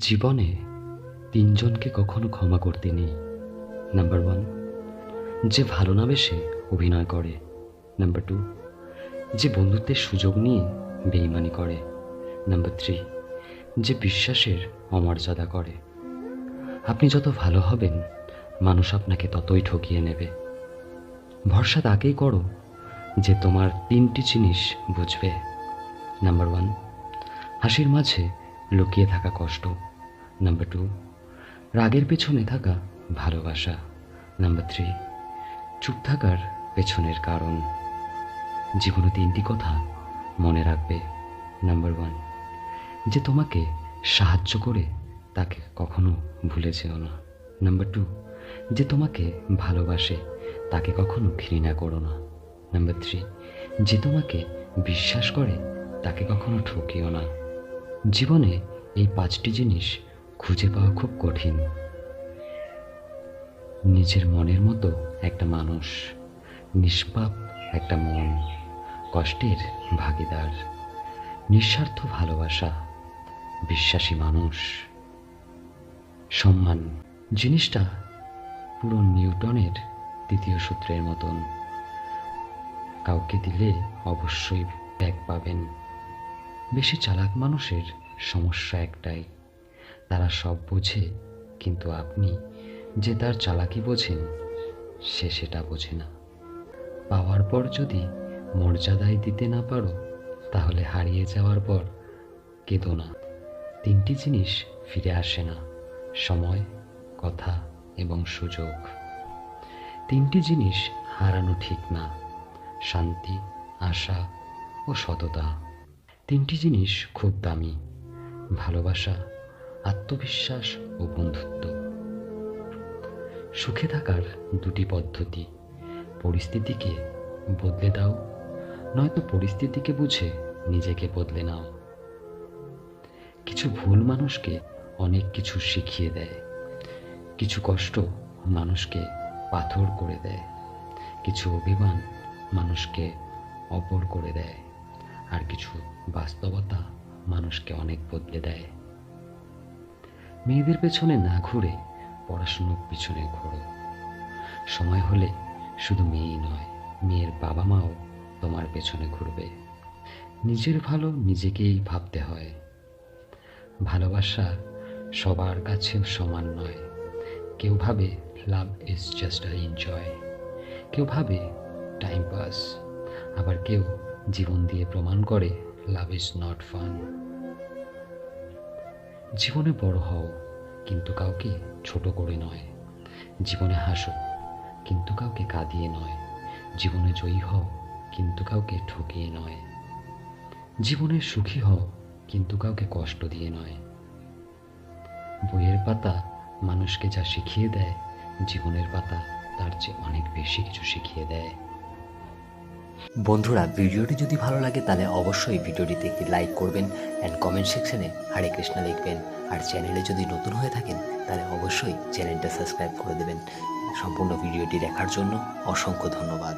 জীবনে তিনজনকে কখনো ক্ষমা করতে নেই। নাম্বার ওয়ান যে ভালো না বেশে অভিনয় করে। নাম্বার টু যে বন্ধুত্বের সুযোগ নিয়ে বেইমানি করে। নাম্বার থ্রি যে বিশ্বাসের অমর্যাদা করে। আপনি যত ভালো হবেন, মানুষ আপনাকে ততই ঠকিয়ে নেবে। ভরসা তাকেই করো যে তোমার তিনটি জিনিস বুঝবে। নাম্বার ওয়ান হাসির মাঝে লুকিয়ে থাকা কষ্ট। নাম্বার টু রাগের পেছনে থাকা ভালোবাসা। নাম্বার থ্রি চুপ থাকার পেছনের কারণ। জীবনে তিনটি কথা মনে রাখবে। নাম্বার ওয়ান যে তোমাকে সাহায্য করে তাকে কখনো ভুলে যেও না। নাম্বার টু যে তোমাকে ভালোবাসে তাকে কখনো ঘৃণা করো না। নাম্বার থ্রি যে তোমাকে বিশ্বাস করে তাকে কখনো ঠকিও না। জীবনে এই পাঁচটি জিনিস খুঁজে পাওয়া খুব কঠিন। নিজের মনের মতো একটা মানুষ, নিষ্পাপ একটা মন, কষ্টের ভাগিদার, নিঃস্বার্থ ভালোবাসা, বিশ্বাসী মানুষ। সম্মান, জিনিসটা পুরো নিউটনের তৃতীয় সূত্রের মতন। কাউকে দিলে অবশ্যই ব্যাগ পাবেন। বেশি চালাক মানুষের সমস্যা একটাই। তারা সব বোঝে, কিন্তু আপনি যে তার চালাকি বোঝেন, সে সেটা বোঝে না। পাওয়ার পর যদি মর্যাদায় দিতে না পারো, তাহলে হারিয়ে যাওয়ার পর কেঁদো না। তিনটি জিনিস ফিরে আসে না, সময়, কথা এবং সুযোগ। তিনটি জিনিস হারানো ঠিক না, শান্তি, আশা ও সততা। তিনটি জিনিস খুব দামি, ভালোবাসা আত্মবিশ্বাস ও বন্ধুত্ব। সুখে থাকার দুটি পদ্ধতি। পরিস্থিতিকে বদলে দাও, নয়তো পরিস্থিতিকে বুঝে নিজেকে বদলে নাও। কিছু ভুল মানুষকে অনেক কিছু শিখিয়ে দেয়। কিছু কষ্ট মানুষকে পাথর করে দেয়। কিছু অভিমান মানুষকে অপর করে দেয়। আর কিছু বাস্তবতা মানুষকে অনেক বদলে দেয়। মেয়েদের পেছনে না ঘুরে পড়াশুনোর পিছনে ঘোরো। সময় হলে শুধু মেয়েই নয়, মেয়ের বাবা মাও তোমার পেছনে ঘুরবে। নিজের ভালো নিজেকেই ভাবতে হয়। ভালোবাসা সবার কাছে সমান নয়। কেউ ভাবে love is just a enjoy কেউ ভাবে টাইম পাস আবার কেউ জীবন দিয়ে প্রমাণ করে লাভ ইজ নট ফান জীবনে বড় হও, কিন্তু কাউকে ছোট করে নয়। জীবনে হাসো, কিন্তু কাউকে কাঁদিয়ে নয়। জীবনে জয়ী হও, কিন্তু কাউকে ঠকিয়ে নয়। জীবনে সুখী হও, কিন্তু কাউকে কষ্ট দিয়ে নয়। বইয়ের পাতা মানুষকে যা শিখিয়ে দেয়, জীবনের পাতা তার চেয়ে অনেক বেশি কিছু শিখিয়ে দেয়। বন্ধুরা, ভিডিওটি যদি ভালো লাগে, তাহলে অবশ্যই ভিডিওটিতে একটি লাইক করবেন অ্যান্ড কমেন্ট সেকশানে হরে কৃষ্ণা লিখবেন। আর চ্যানেলে যদি নতুন হয়ে থাকেন, তাহলে অবশ্যই চ্যানেলটা সাবস্ক্রাইব করে দেবেন। সম্পূর্ণ ভিডিওটি দেখার জন্য অসংখ্য ধন্যবাদ।